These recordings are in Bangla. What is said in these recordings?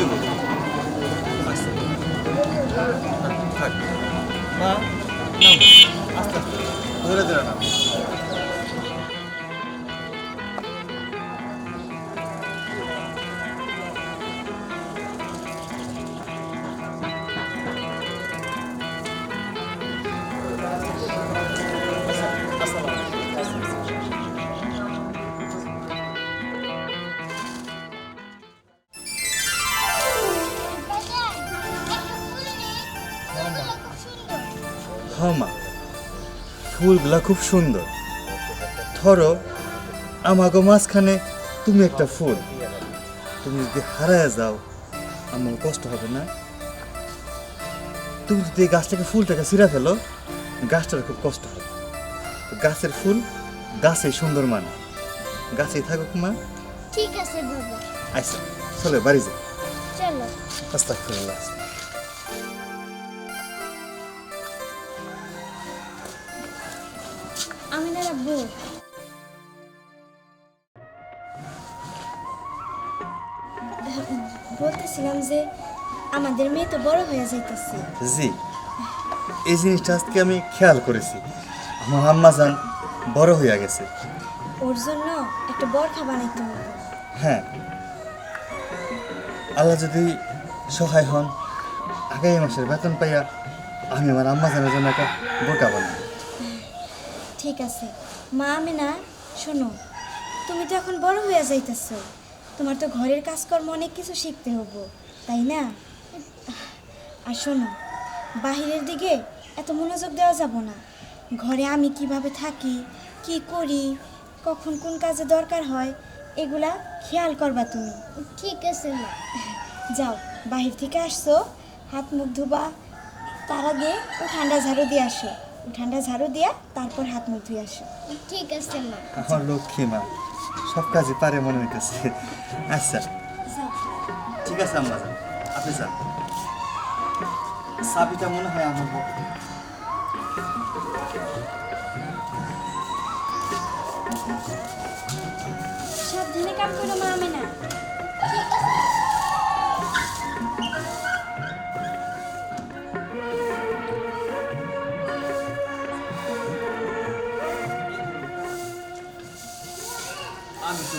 টাকা বাড়া দিতে হইব আচ্ছা। থাক মা নাও আস্তে আস্তে ধরে ধরে নাও হ্যাঁ ফুলগুলা খুব সুন্দর। ধরো আমাগো মাঝখানে তুমি একটা ফুল। তুমি যদি হারায় যাও আমার কষ্ট হবে না। তুমি যদি গাছটাকে ফুলটাকে ছিঁড়া ফেলো গাছটার খুব কষ্ট হবে। গাছের ফুল গাছে সুন্দর মানে গাছেই থাকুক মা। ঠিক আছে বাবা। আচ্ছা চলো বাড়ি যাও চলো। আস্তাগফিরুল্লাহ। আমি বলতেছিলাম যে আমাদের মেয়ে তো বড় হয়ে যাইতেছে। জি এই জিনিসটা আজকে আমি খেয়াল করেছি। আমার আম্মা যান বড় হইয়া গেছে। ওর জন্য একটা বরখা বানাইতে হবে। হ্যাঁ। আল্লাহ যদি সহায় হন আগামী মাসের বেতন পাইয়া আমি আমার আম্মা জানার জন্য একটা বোরকা বানাই ঠিক আছে। মা আমি না শোনো তুমি তো এখন বড় হয়ে যাইতেছো। তোমার তো ঘরের কাজকর্ম অনেক কিছু শিখতে হব তাই না? আর শোনো বাহিরের দিকে এত মনোযোগ দেওয়া যাব না। ঘরে আমি কীভাবে থাকি কি করি কখন কোন কাজে দরকার হয় এগুলা খেয়াল করবা তুমি। ঠিক আছে মা। যাও বাহির থেকে আসছো হাত মুখ ধোবা তার আগে ও ঠান্ডা ঝাড়ু দিয়ে আসো। ঠান্ডা ঝাড়ু দিয়া তারপর হাত মুখ ধুয়ে আসো। ঠিক আছে মা। আমার লক্ষ্মী মা সব কাজে পারে মনে হইতেছে। আচ্ছা। ঠিক আছে আম্মা আপনি যান। সাবিটা মনে হয় আমার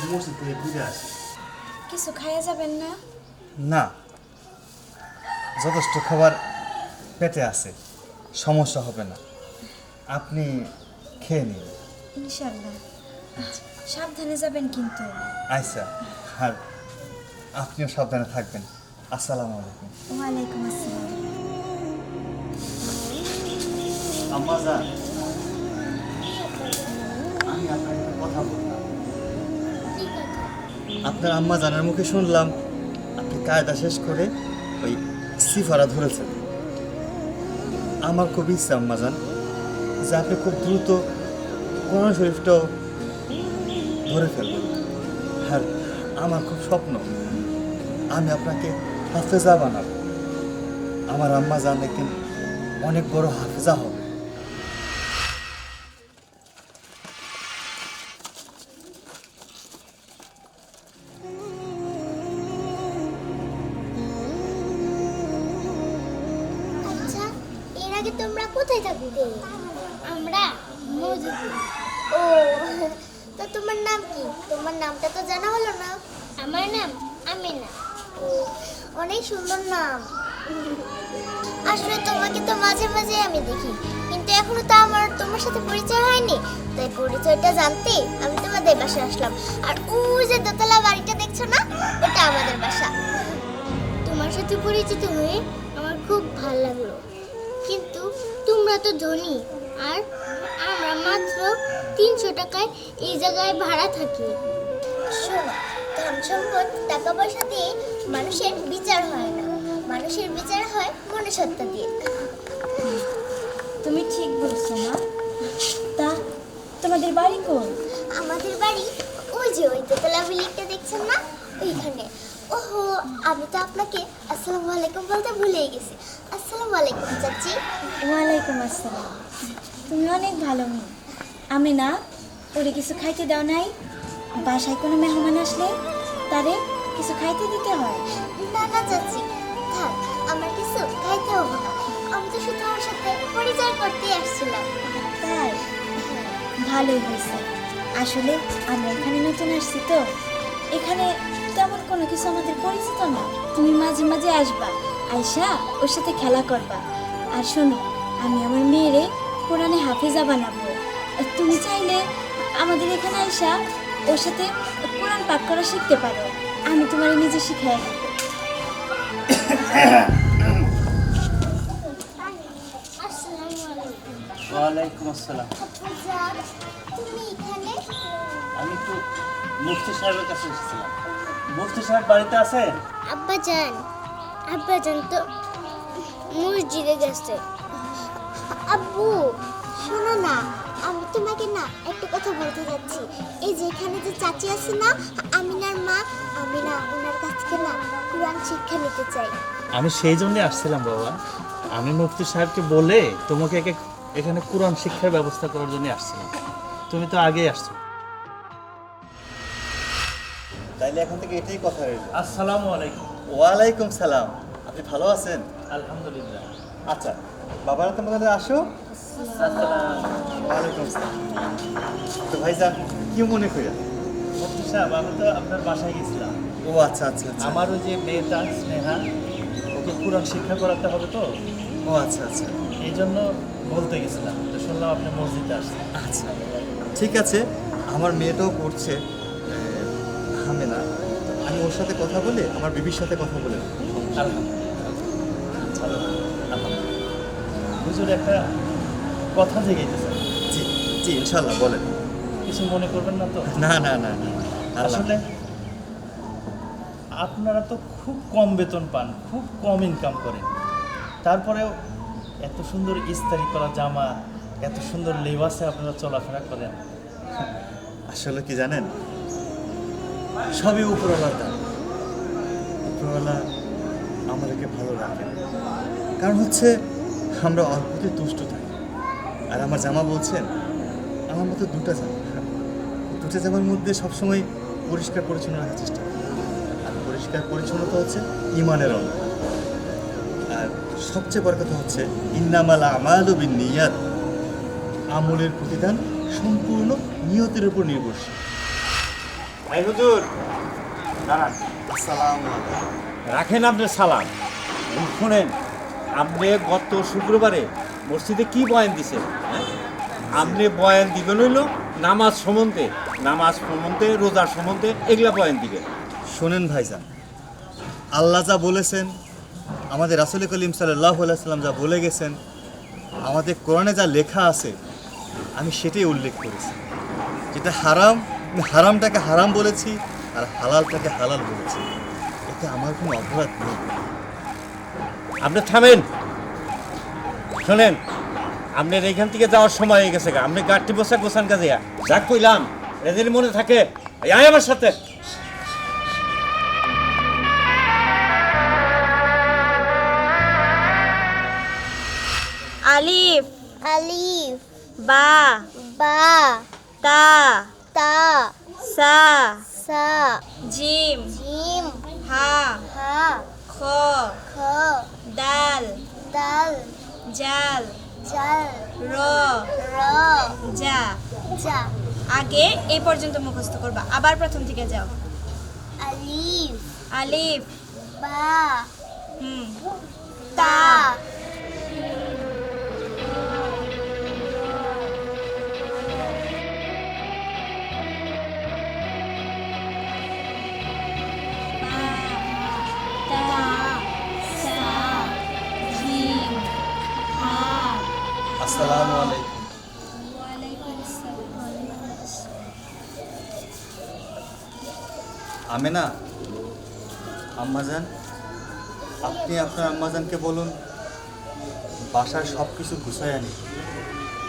মসজিদ থেকে ঘুরে আসি কিছু খাইয়া যাবেন না? না। যথেষ্ট খাবার পেটে আছে। সমস্যা হবে না। আপনি খেয়ে নিন। ইনশাল্লাহ সাবধানে যাবেন কিন্তু। আচ্ছা। আর আপনিও সাবধানে থাকবেন। আসসালামু আলাইকুম। ওয়ালাইকুম আসসালাম। আম্মা যান। আমি আপনার কথা আছে আপনার আম্মা জানার মুখে শুনলাম আপনি কায়দা শেষ করে ওই সিফারা ধরেছেন। আমার খুব ইচ্ছা, আম্মা জান, যে আপনি খুব দ্রুত কোরআন শরীফটাও ধরে ফেলবেন। আর আমার খুব স্বপ্ন, আমি আপনাকে হাফেজা বানাবো। আমার আম্মা জান একদিন অনেক বড় হাফেজা হবে। তোমরা কোথায় থাকতে আমরা মজুরি ও তো তোমার নাম কি? তোমার নামটা তো জানা হলো না। আমার নাম আমিনা। ও অনেক সুন্দর নাম। আসলে তোমাকে তো মাঝে মাঝে আমি দেখি কিন্তু এখনও তো আমার তোমার সাথে পরিচয় হয়নি। তাই পরিচয়টা জানতে আমি তোমাদের বাসায় আসলাম। আর ওই যে দোতলা বাড়িটা দেখছ না ওটা আমাদের বাসা। তোমার সাথে পরিচিত হয়ে আমার খুব ভালো লাগল। তোমরা তো ধনী আর আমরা মাত্র তিনশো টাকায় এই জায়গায় ভাড়া থাকি। শোনো ধন সম্পদ টাকা পয়সা দিয়ে মানুষের বিচার হয় না। মানুষের বিচার হয় মনুষ্যত্ব দিয়ে। তুমি ঠিক বলছো না তা তোমাদের বাড়ি কোন? আমাদের বাড়ি ওই যে ওই দোতলা বিল্ডিংটা দেখছেন না? ওইখানে। ওহো আমি তো আপনাকে আসসালামু আলাইকুম বলতে ভুলেই গেছি। আসসালামু আলাইকুম চাচি। ওয়ালাইকুম আসসালাম। তুমি অনেক ভালো মেয়ে। আমি না ওরে কিছু খাইতে দাও নাই। বাসায় কোনো মেহমান আসলে তারে কিছু খাইতে দিতে হয়। না না চাচি। থাক আমার কিছু খাইতে হবে না। আমি তো শুধু আমার সাথে পরিচয় করতে আসছিলাম। তাই? ভালোই হয়েছে। আসলে আমরা এখানে নতুন আসছি তো। এখানে তেমন কোনো কিছু আমাদের পরিচিত না। তুমি মাঝে মাঝে আসবা। আয়সা ওর সাথে খেলা করবা। আর শোনো আমি আমার মেয়েরে কোরআনে হাফিজা বানাবো। আর তুমি চাইলে আমাদের এখানে আয়সা ওর সাথে কোরআন পাঠ করা শিখতে পারো। আমি তোমার নিজে শিখাই ওয়ালাইকুম আসসালাম। আব্বাজান তুমি এখানে আমি একটু মুফতি সাহেবের কাছে এসেছিলাম। মুফতি সাহেব বাড়িতে আছে? আব্বাজান আব্বাজান তো মসজিদে গেছে। আব্বু শোনো না আমি তোমাকে না একটা কথা বলতে যাচ্ছি। এই যে এখানে যে চাচি আছে না আমিনার মা আমি না ওনার কাছ থেকে না কোরআন শিক্ষা নিতে চাই। আমি সেই জন্যই আসছিলাম বাবা। আমি মুফতি সাহেবকে বলে তোমাকে একে- এখানে কোরআন শিক্ষার ব্যবস্থা করার জন্য আসছিলাম। তুমি তো আগেই আসছো। তাইলে এখন থেকে এটাই কথা রইল। আসসালামু আলাইকুম। ওয়ালাইকুম সালাম। আপনি ভালো আছেন? আলহামদুলিল্লাহ। আচ্ছা বাবারা তোমাদের আসো। ওয়ালাইকুম সালাম তো ভাই ভাইজান কি মনে করি মুফতি সাহেব আমি তো আপনার বাসায় গেছিলাম। ও আচ্ছা আচ্ছা আচ্ছা। আমার ওই যে মেয়েটা স্নেহা ওকে কোরআন শিক্ষা করাতে হবে তো? ও আচ্ছা আচ্ছা। এই জন্য বলতে গেছিলাম তো শুনলাম আপনি মসজিদে আসছেন। আচ্ছা ঠিক আছে। আমার মেয়েটাও করছে হামে না আমি ওর সাথে কথা বলে আমার বিবির সাথে কথা বলে। হুজুর একটা কথা গেছে জি জি ইনশাল্লাহ বলেন। কিছু মনে করবেন না তো? না না না না আসলে আপনারা তো খুব কম বেতন পান খুব কম ইনকাম করেন। তারপরেও এত সুন্দর ইস্তারি করা জামা এত সুন্দর লেবাসে আপনারা চলাফেরা করেন। আসলে কি জানেন? সবই উপরওয়ালার দান উপরওয়ালা আমাদেরকে ভালো রাখে। কারণ হচ্ছে, আমরা অল্পতে তুষ্ট থাকি। আর আমার জামা বলছেন, আমার মতো দুটা জামা। দুটা জামার মধ্যে সবসময় পরিষ্কার পরিচ্ছন্ন রাখার চেষ্টা আর পরিষ্কার পরিচ্ছন্নতা হচ্ছে ইমানের অঙ্গ। আর সবচেয়ে বড় কথা হচ্ছে, ইন্নামাল আমাল নিয়াত। আমলের প্রতিদান সম্পূর্ণ নিয়তের উপর নির্ভরশীল। ভাই হুজুর দাঁড়ান। আসসালাম রাখেন আপনি সালাম। শুনেন আপনি গত শুক্রবারে মসজিদে কি বয়ান দিছেন হ্যাঁ? আপনি বয়ান দিবেন হইল নামাজ সম্বন্ধে নামাজ সম্বন্ধে রোজার সম্বন্ধে এগুলা বয়ান দিবেন। শোনেন ভাইজান আল্লাহ যা বলেছেন আমাদের রাসুল কলিম সাল্লাহ সাল্লাম যা বলে গেছেন আমাদের কোরআনে যা লেখা আছে আমি সেটাই উল্লেখ করেছি। যেটা হারাম হারামটাকে হারাম বলেছি আর হালালটাকে হালাল বলেছি। এতে আমার কোনো অপরাধ নেই। আপনি থামেন। শোনেন আপনার এখান থেকে যাওয়ার সময় হয়ে গেছে গা। আপনি গাড়টি বসা গোসান কাজে যা কইলাম এদের মনে থাকে আয় আমার সাথে। আলিফ আলিফ বা বা। তা। তা। সা। সা। জিম। জিম। হা। হা। খ। খ। দাল দাল জাল। জাল। র। র। যা। যা। আগে এই পর্যন্ত মুখস্থ করবা। আবার প্রথম থেকে যাও। আলিফ। আলিফ। বা। হুম। আমেনা আম্মাজান আপনি আপনার আম্মাজানকে বলুন বাসার সব কিছু গুছায় আনি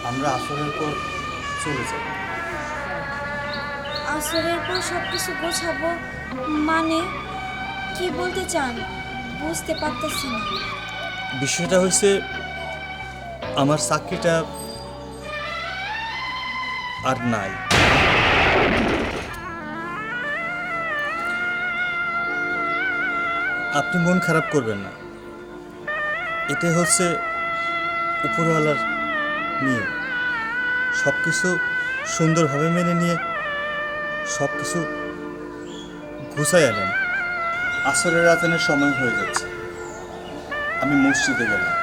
আমরা আসরের পর চলে যাব। আসরের পর সব কিছু গোছাবো মানে কি বলতে চান? বুঝতে পারতেছি না। বিষয়টা হয়েছে আমার চাকরিটা আর নাই। আপনি মন খারাপ করবেন না। এটাই হচ্ছে উপরওয়ালার নিয়ে সব কিছু সুন্দরভাবে মেনে নিয়ে সব কিছু গুছাই আনেন আসরের রাতেনের সময় হয়ে যাচ্ছে। আমি মসজিদে গেলাম।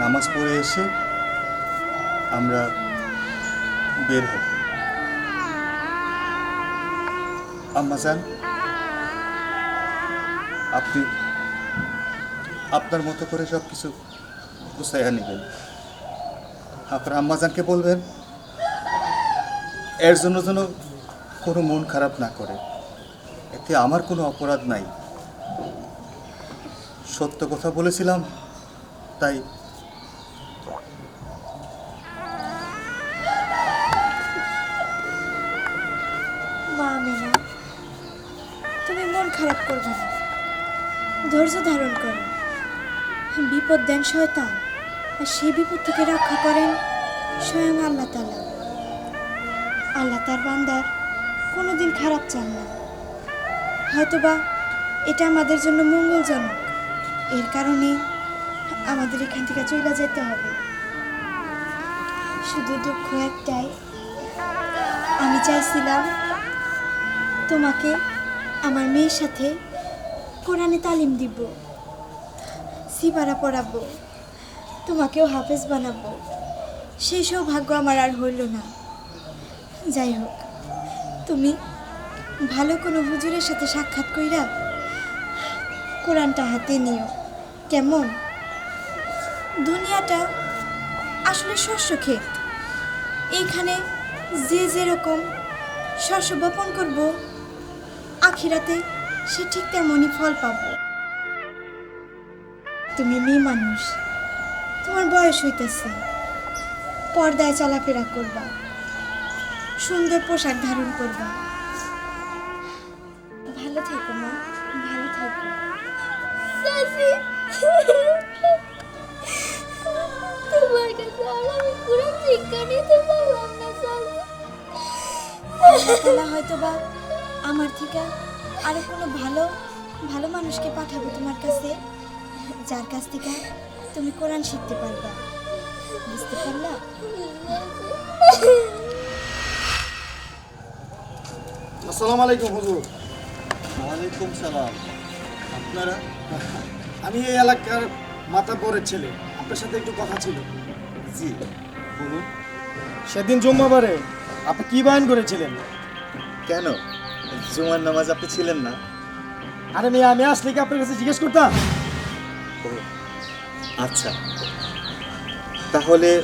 নামাজ পড়ে এসে আমরা বের হব আম্মা যান আপনি আপনার মতো করে সব কিছু গুছাইয়া নেবেন। আপনার আম্মাজানকে বলবেন, এর জন্য যেন কোনো মন খারাপ না করে। এতে আমার কোনো অপরাধ নাই। সত্য কথা বলেছিলাম, তাই তুমি মন খারাপ করবে না। ধৈর্য ধারণ করো বিপদ দেন শয়তান। আর সেই বিপদ থেকে রক্ষা করেন স্বয়ং আল্লাহ তালা আল্লাহ তার বান্দার কোনোদিন খারাপ চান না। হয়তোবা এটা আমাদের জন্য মঙ্গলজনক। এর কারণে আমাদের এখান থেকে চলে যেতে হবে। শুধু দুঃখ একটাই। আমি চাইছিলাম তোমাকে আমার মেয়ের সাথে কোরআনে তালিম দিব। সিবারা পড়াবো। তোমাকেও হাফেজ বানাবো। সেই সৌভাগ্য আমার আর হইল না। যাই হোক, তুমি ভালো কোনো হুজুরের সাথে সাক্ষাৎ কইরা কোরআনটা হাতে নিও। কেমন? দুনিয়াটা আসলে শস্য ক্ষেত। এইখানে যে যেরকম শস্য বপন করব, আখিরাতে সে ঠিক তেমনই ফল পাব। তুমি মেয়ে মানুষ তোমার বয়স হইতেছে। পর্দায় চলাফেরা করবা সুন্দর পোশাক ধারণ করবা। ভালো থেকো মা ভালো থেকো। সাসি তোমার কাছে আর আমি পুরো শিক্ষা নিতে পারলাম না হয়তো বা আমার থেকে আরও কোনো ভালো ভালো মানুষকে পাঠাবো তোমার কাছে যার কাছ থেকে তুমি কোরআন শিখতে পারবা। বুঝতে পারলা? আসসালামু আলাইকুম হুজুর। ওয়ালাইকুম সালাম। আপনারা? আমি এই এলাকার মাতা পরের ছেলে। আপনার সাথে একটু কথা ছিল। জি বলুন। সেদিন জুম্মাবারে আপনি কি বায়ন করেছিলেন? কেন? জুমার নামাজ আপনি ছিলেন না। আরে মেয়ে আমি আসলে কি আপনার কাছে জিজ্ঞেস করতাম? আচ্ছা। তাহলে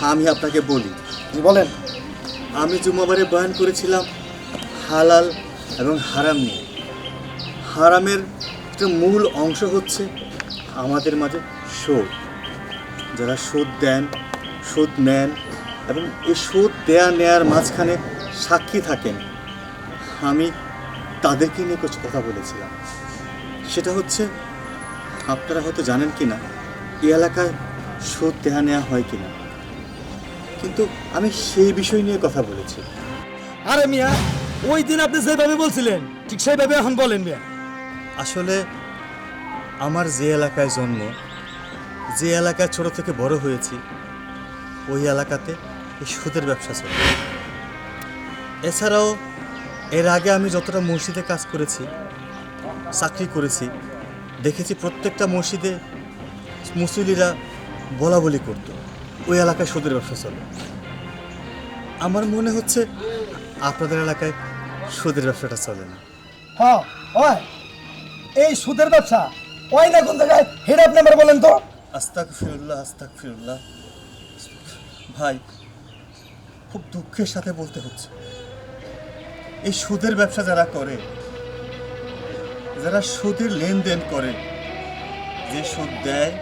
আমি আপনাকে বলি। জি বলেন। আমি জুমাবারে বয়ান করেছিলাম হালাল এবং হারাম নিয়ে। হারামের একটা মূল অংশ হচ্ছে আমাদের মাঝে সুদ যারা সুদ দেন সুদ নেন এবং এই সুদ দেয়া নেয়ার মাঝখানে সাক্ষী থাকেন। আমি তাদেরকে নিয়ে কিছু কথা বলেছিলাম। সেটা হচ্ছে আপনারা হয়তো জানেন কি না এই এলাকায় সুদ দেহা নেওয়া হয় কি না কিন্তু আমি সেই বিষয় নিয়ে কথা বলেছি। আরে মিয়া ওই দিন আপনি যেভাবে বলছিলেন ঠিক সেইভাবে এখন বলেন মিয়া। আসলে আমার যে এলাকায় জন্ম যে এলাকায় ছোট থেকে বড় হয়েছি ওই এলাকাতে এই সুদের ব্যবসা চলে। এছাড়াও এর আগে আমি যতটা মসজিদে কাজ করেছি চাকরি করেছি দেখেছি প্রত্যেকটা মসজিদে মুসলিরা বলা বলি করতো। ওই এলাকায় সুদের ব্যবসা চলে। আমার মনে হচ্ছে আপনাদের এলাকায় সুদের ব্যবসাটা চলে না। হ্যাঁ ওই এই সুদের ব্যবসা ওই না কোন জায়গায় হেড আপ নাম্বার বলেন তো? আস্তাক ফিরুল্লাহ আস্তাক ফিরুল্লাহ ভাই খুব দুঃখের সাথে বলতে হচ্ছে। এই সুদের ব্যবসা যারা করে, যারা সুদের লেনদেন করে, যে সুদ দেয়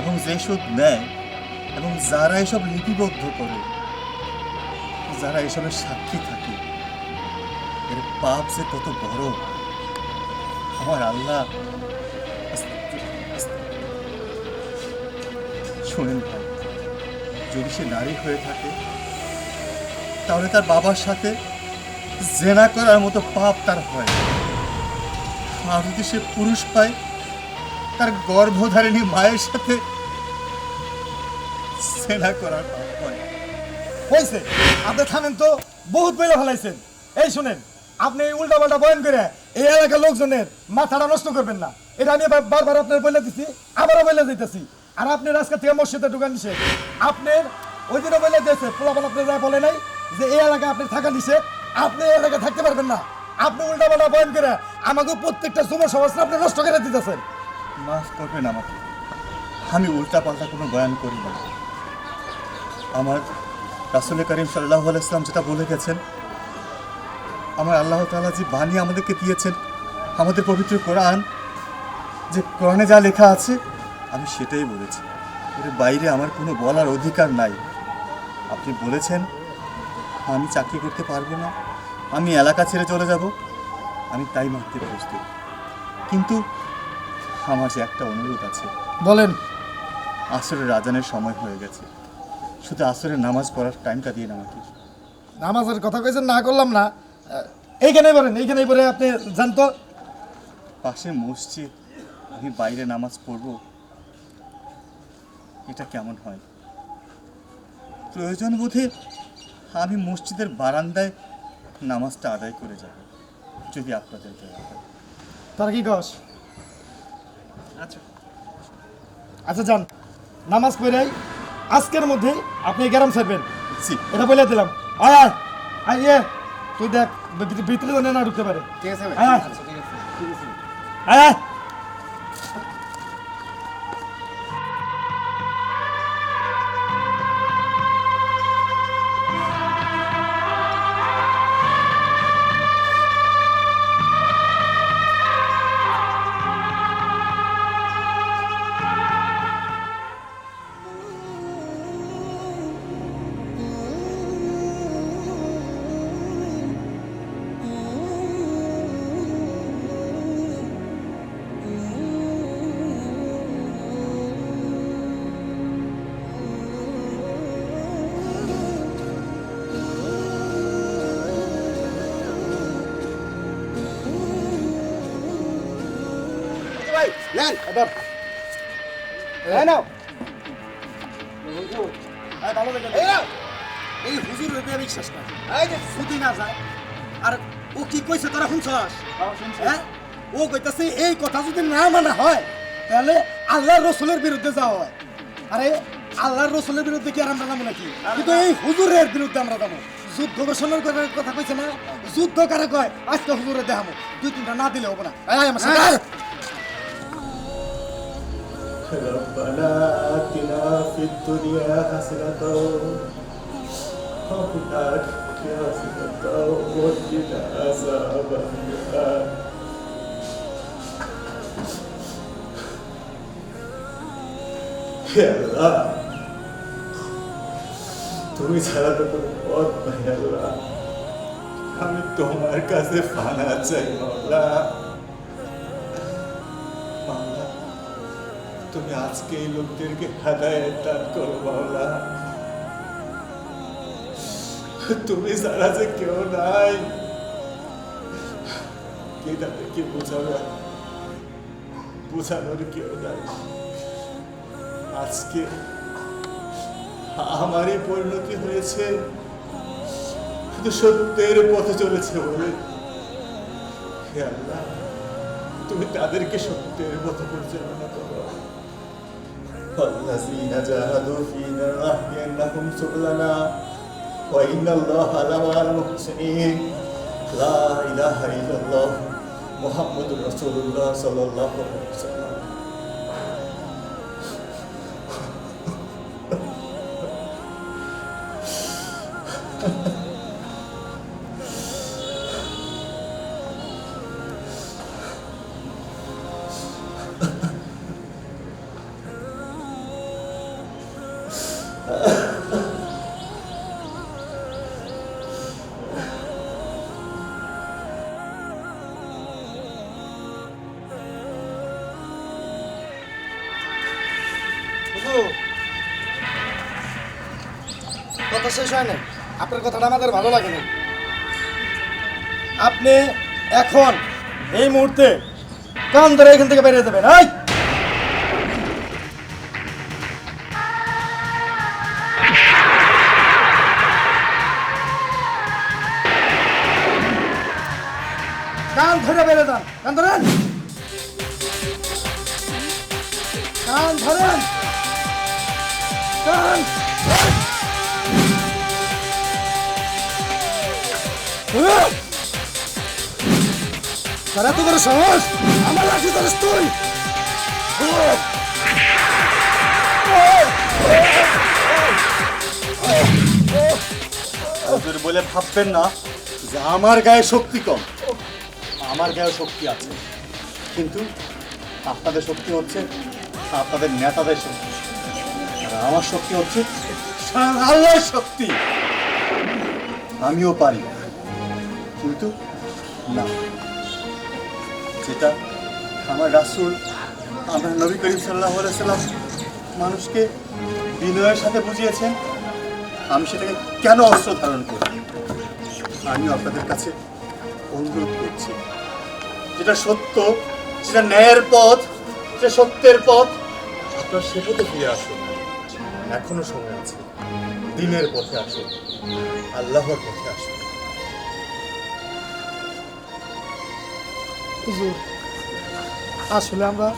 এবং যে সুদ নেয় এবং যারা এসব লিপিবদ্ধ করে, যারা এসবের সাক্ষী থাকে, এর পাপ যে কত বড়, আমার আল্লাহ, শোনেন যদি সে নারী হয়ে থাকে, তাহলে তার বাবার সাথে জেনা করার মতো পাপ তার হয়। আর যদি সে পুরুষ হয় তার গর্ভধারিণী মায়ের সাথে করার পাপ হয়। হয়েছে। আপনি থামেন তো। বহুত বেলা ফেলাইছেন। এই শুনেন, আপনি উল্টা পাল্টা বয়ান করে এই এলাকার লোকজনের মাথাটা নষ্ট করবেন না। এটা আমি বারবার আপনার বলে দিছি, আবারও বলে দিতেছি। আর আপনি আজকে থেকে মসজিদে ঢুকান দিছে আপনার ওই দিনও বলে দিয়েছে আপনার বলে নাই যে এই এলাকায় আপনি থাকা নিষেধ। আপনি এই এলাকায় থাকতে পারবেন না। আপনি উল্টা পাল্টা বয়ান করে আমাকে প্রত্যেকটা যুব সমাজ আপনি নষ্ট করে দিতেছেন। মাফ করবেন আমাকে। আমি উল্টা পাল্টা কোনো বয়ান করি না। আমার রাসুল করিম সাল্লাহ ইসলাম যেটা বলে গেছেন, আমার আল্লাহ তাআলা যে বাণী আমাদেরকে দিয়েছেন, আমাদের পবিত্র কোরআন, যে কোরআনে যা লেখা আছে, আমি সেটাই বলেছি। এর বাইরে আমার কোনো বলার অধিকার নাই। আপনি বলেছেন আমি চাকরি করতে পারব না। আমি এলাকা ছেড়ে চলে যাব। আমি তাই মারতে প্রস্তুত। কিন্তু আমার যে একটা অনুরোধ আছে। বলেন। আসরের রাজানের সময় হয়ে গেছে। শুধু আসরের নামাজ পড়ার টাইমটা দিন আমাকে। নামাজের কথা কইছেন না করলাম না। এইখানে বলেন এইখানে বলে আপনি জানতো পাশে মসজিদ আমি বাইরে নামাজ পড়ব। এটা কেমন হয়? প্রয়োজন বোধে আমি মসজিদের বারান্দায় নামাজটা আদায় করে যাব যদি আপনাদের। তার কি কস? আচ্ছা। আচ্ছা যান। নামাজ পড়াই আজকের মধ্যে আপনি গ্যারাম ছাড়বেন। এটা বলে দিলাম। আয় আয়। আয় ইয়ে। তুই দেখ ভিতরে- ভিতরে না ঢুকতে পারে। ঠিক আছে। আয় আয়। নেন এবার এই নাও এই হুজুর আমি বিশ্বাস করি এই যে ছুটি না যায় আর ও কি কইছে তোরা শুনছস হ্যাঁ ও কইতাছে এই কথা যদি না মানা হয় তাহলে আল্লাহর রসুলের বিরুদ্ধে যাওয়া হয় আরে আল্লাহর রসুলের বিরুদ্ধে কি আর আমরা যাব নাকি কিন্তু এই হুজুরের বিরুদ্ধে আমরা যাব যুদ্ধ ঘোষণার কথা কইছে না যুদ্ধ কারে কয় আজকে হুজুরে দেখাবো দুই তিনটা না দিলে হবে না ربنا آتنا في الدنيا حسنة وفي الآخرة حسنة وقنا عذاب النار হে আল্লাহ তুমি ছাড়া তো কোনো পথ নাই আল্লাহ আমি তোমার কাছে ফানা চাই মাওলা তুমি আজকে এই লোকদেরকে হেদায়ত দান করো, মাওলা। তুমি ছাড়া যে কেউ নাই, কে তাদেরকে বোঝাবে? বোঝানোর কেউ নাই। আজকে আমারই পরিণতি হয়েছে। শুধু সত্যের পথে চলেছে বলে। হে আল্লাহ, তুমি তাদেরকে সত্যের পথে পরিচালনা করো। الذين جاهدوا فينا لنهدينهم سبلنا وإن الله لمع المحسنين لا إله إلا الله محمد رسول الله صلى الله عليه وسلم কথা শেষ হয় না আপনার কথাটা আমাদের ভালো লাগে না আপনি এখন এই মুহূর্তে কান ধরে এখান থেকে বেরিয়ে যাবেন। এই! কান ধরে বেরিয়ে যান, কান ধরেন। কান ধরেন। তারা তো বড় সাহস, আমার লাঠি ধরিস তুই! হুজুর বলে ভাববেন না যে আমার গায়ে শক্তি কম। আমার গায়ে শক্তি আছে। কিন্তু আপনাদের শক্তি হচ্ছে আপনাদের নেতাদের শক্তি। আর আমার শক্তি হচ্ছে আল্লাহর শক্তি। আমিও পারি। কিন্তু না। যেটা আমার রাসুল, আমরা নবী করিম সাল্লাহ সাল্লাম মানুষকে বিনয়ের সাথে বুঝিয়েছেন। আমি সেটাকে কেন অস্ত্র ধারণ করি? আমি আপনাদের কাছে অনুরোধ করছি। যেটা সত্য, সেটা ন্যায়ের পথ যেটা সত্যের পথ। আপনার সে পথে ফিরে আসুন। এখনও সময় আছে। দিনের পথে আসুন। আল্লাহর পথে আসুন। হুজুর আসলে আমরা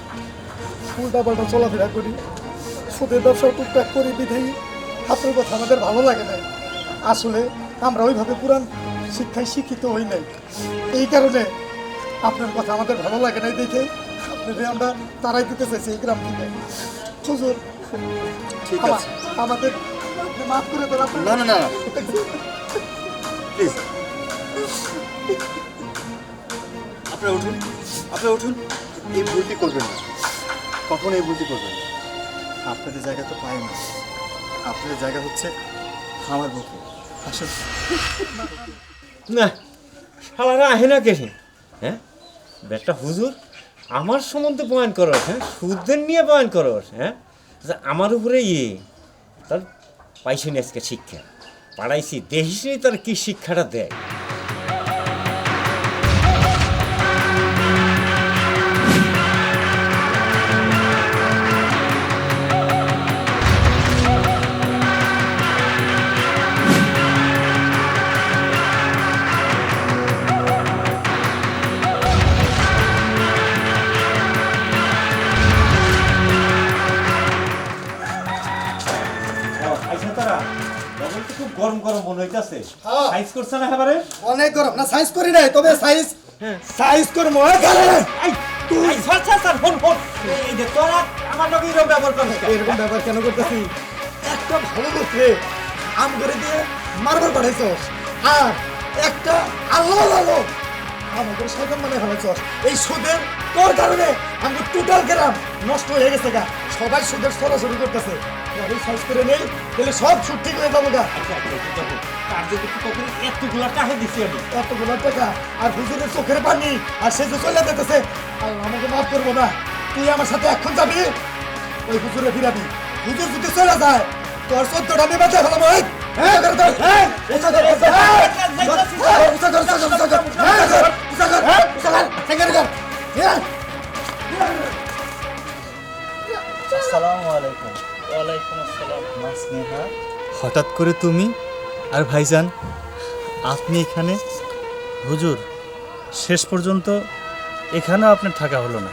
উল্টা পাল্টা চলাফেরা করি সুদের ব্যবসা টুকটাক করি বিধায়ী আপনার কথা আমাদের ভালো লাগে না। আসলে আমরা ওইভাবে পুরান শিক্ষায় শিক্ষিত হই নাই। এই কারণে আপনার কথা আমাদের ভালো লাগে নাই দেখে আপনাদের আমরা তারাই দিতে চাইছি এই গ্রাম থেকে। হুজুর ঠিক আছে। আমাদের মাফ করে দেন না না না প্লিজ আপনারা উঠুন। আপনারা উঠুন। এই ভুলটি করবেন না। কখনো এই ভুলটি করবেন না। আপনাদের জায়গা তো পায় না। আপনাদের জায়গা হচ্ছে আমার বুকে। আসুন। না, শালারা আহে না কেসে হ্যাঁ? বেটা হুজুর, আমার সম্বন্ধে বয়ান করস হ্যাঁ? সুদের নিয়ে বয়ান করস হ্যাঁ? আমার উপরে ইয়ে। তার পাইছনি আজকে শিক্ষা। পাড়াইছি দেখিসনি তার কি শিক্ষাটা দেয়? গরম গরম মনে হইতাছে। হ্যাঁ। সাইজ করছে না এবারে? অনেক গরম। না সাইজ করি নাই তবে সাইজ সাইজ এই খালেদ! এই তুই স্যার স্যার ফোন ফোন। এই যে তোরা আমার লোক এরকম ব্যবহার? এরকম ব্যাপার কেন করতেছি? একটা ভালো করতে আম করে দিয়ে মারবার পাঠাইছস আর একটা আল্লাহ আল্লাহ আমাদের শয়তান মানে ফেলাইছস এই সুদের তোর কারণে আমি টোটাল গ্রাম নষ্ট হয়ে গেছে গা সবাই সুদের সরাসরি করতেছে গাড়ি সাইজ করে নেই তাহলে সব সুদ ঠিক হয়ে যাব গা আচ্ছা, আচ্ছা, আচ্ছা, তার যদি কখনো এতগুলা টাকা দিছি আমি এতগুলো টাকা আর হুজুরের চোখের পানি আর সে যে চলে যেতেছে আল্লাহ আমাকে মাফ করব না তুই আমার সাথে এখন যাবি ওই হুজুরে ফিরাবি হুজুর যদি চলে যায় তোর চোদ্দটা আমি বাঁচা ফেলাম ওই হ্যাঁ আসসালামু আলাইকুম। ওয়ালাইকুম আসসালাম। মা স্নেহা হঠাৎ করে তুমি আর ভাইজান আপনি এখানে? হুজুর শেষ পর্যন্ত এখানেও আপনার থাকা হলো না।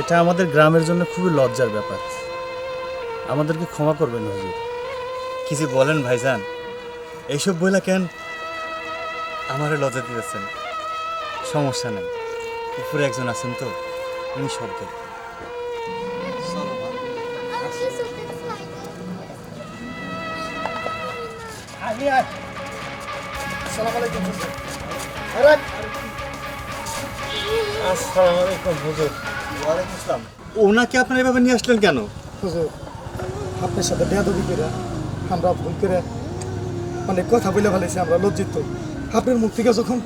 এটা আমাদের গ্রামের জন্য খুবই লজ্জার ব্যাপার। আমাদেরকে ক্ষমা করবেন হুজুর। কিছু বলেন ভাইজান এইসব বইলা কেন আমারে লজ্জা দিতেছেন? সমস্যা নেই। উপরে একজন আছেন তো উনি সব দেখবেন আয়। আসসালামু আলাইকুম হুজুর। আসসালামু আলাইকুম হুজুর। ওয়ালাইকুম আসসালাম। ওনাকে আপনার এভাবে নিয়ে আসলেন কেন? হুজুর আপনার সাথে বেয়াদবি করে আমরা ভুল করে অনেক কথা বলে ফেলেছি আমরা লজ্জিত। আপনার মুখ থেকে যখন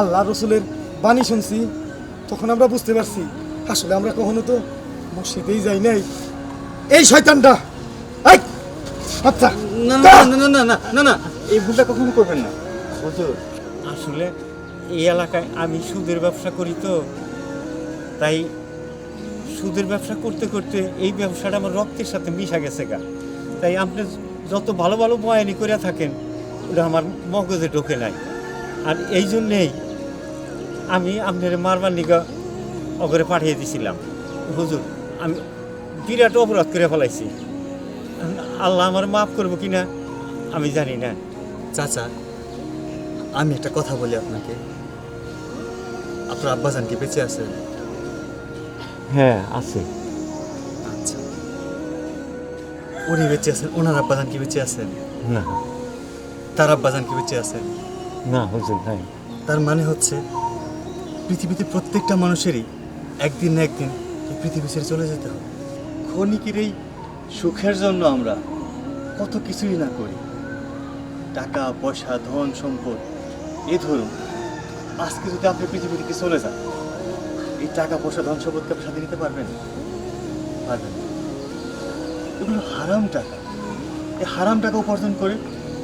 আল্লাহ রসুলের বাণী শুনছি তখন আমরা বুঝতে পারছি আসলে আমরা কখনো তো মসজিদেই যাই নাই। এই শয়তানটা! আচ্ছা। না না না না না না না এই ভুলটা করবেন না। আসলে এই এলাকায় আমি সুদের ব্যবসা করি তো তাই সুদের ব্যবসা করতে করতে এই ব্যবসাটা আমার রক্তের সাথে মিশা গেছে গা। তাই আপনি যত ভালো ভালো বয়ানি করে থাকেন ওটা আমার মগজে ঢোকে নাই। আর এই জন্যেই আমি আপনার মারবার নিগা অগরে পাঠিয়ে দিছিলাম। হুজুর আমি বিরাট অপরাধ করে ফেলাইছি। আল্লাহ আমার মাফ করব কি না আমি জানি না। চাচা আমি একটা কথা বলি আপনাকে। আপনার আব্বাজান কি বেঁচে আছেন হ্যাঁ আছে। আচ্ছা। উনি বেঁচে আছেন ওনার আব্বাজান কি বেঁচে আছেন? না। তার আব্বাজান কি বেঁচে আছেন? না হুজুর নাই। তার মানে হচ্ছে পৃথিবীতে প্রত্যেকটা মানুষেরই একদিন না একদিন এই পৃথিবী ছেড়ে চলে যেতে হবে। ক্ষণিকের এই সুখের জন্য আমরা কত কিছুই না করি। টাকা, পয়সা, ধন, সম্পদ, এ ধরুন, আজকে যদি আপনি পৃথিবী থেকে চলে যান, এই টাকা, পয়সা, ধন, সম্পদকে আপনি সাথে নিতে পারবেন? পারবেন এগুলো হারাম টাকা। এই হারাম টাকা উপার্জন করে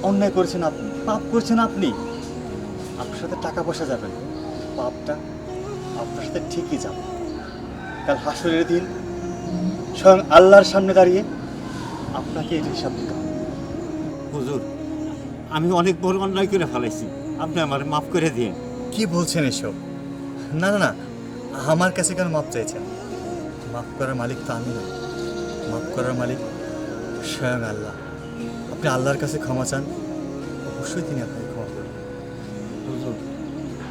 অন্যায় করেছেন আপনি, পাপ করছেন আপনি। আপনার সাথে টাকা, পয়সা যাবেন পাপটা আপনার সাথে ঠিকই যাবে। কাল হাসরের দিন স্বয়ং আল্লাহর সামনে দাঁড়িয়ে আপনাকে এই হিসাব দিতে হবে। হুজুর আমি অনেক বড় অন্যায় করে ফেলাইছি। আপনি আমার মাফ করে দিন কি বলছেন এসব? না না না আমার কাছে কেন মাপ চাইছেন? মাফ করার মালিক তো আমি না। মাফ করার মালিক স্বয়ং আল্লাহ। আপনি আল্লাহর কাছে ক্ষমা চান অবশ্যই তিনি আপনাকে ক্ষমা করবেন। হুজুর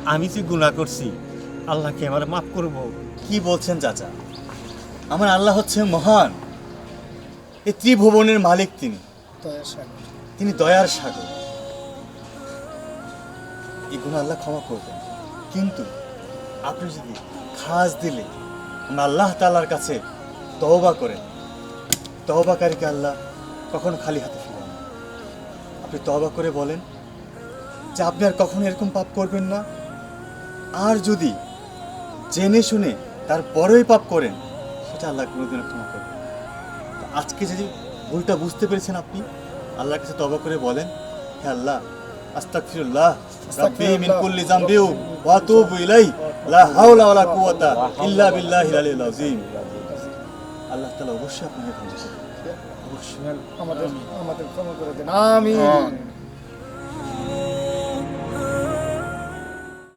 আমি যে গুণা করছি আল্লাহকে আমার মাফ করব। কি বলছেন চাচা? আমার আল্লাহ হচ্ছে মহান। এই ত্রিভুবনের মালিক তিনি। তিনি দয়ার সাগর। এগুলো আল্লাহ ক্ষমা করবেন। কিন্তু আপনি যদি খাস দিলে আল্লাহ তালার কাছে তওবা করেন তওবাকারীকে আল্লাহ কখনো খালি হাতে ফিরান। আপনি তওবা করে বলেন যে আপনি আর কখনো এরকম পাপ করবেন না। আর যদি জেনে শুনে তার তারপরেই পাপ করেন সেটা আল্লাহ কোনোদিনও ক্ষমা করবেন আজকে যদি ভুলটা বুঝতে পেরেছেন আপনি আল্লাহর কাছে তবা করে বলেন হে আল্লাহ আস্তাগফিরুল্লাহ রাব্বি মিন কুল্লি জামবি ওয়া তুবু ইলাই লা হাওলা ওয়ালা কুওয়াতা ইল্লা বিল্লাহিল আলিয়্যিল আযীম। আল্লাহ তাআলা অবশ্যই আপনাকে ক্ষমা করবেন অবশ্যই। আমাদের আমাদের ক্ষমা করে দেন। আমিন।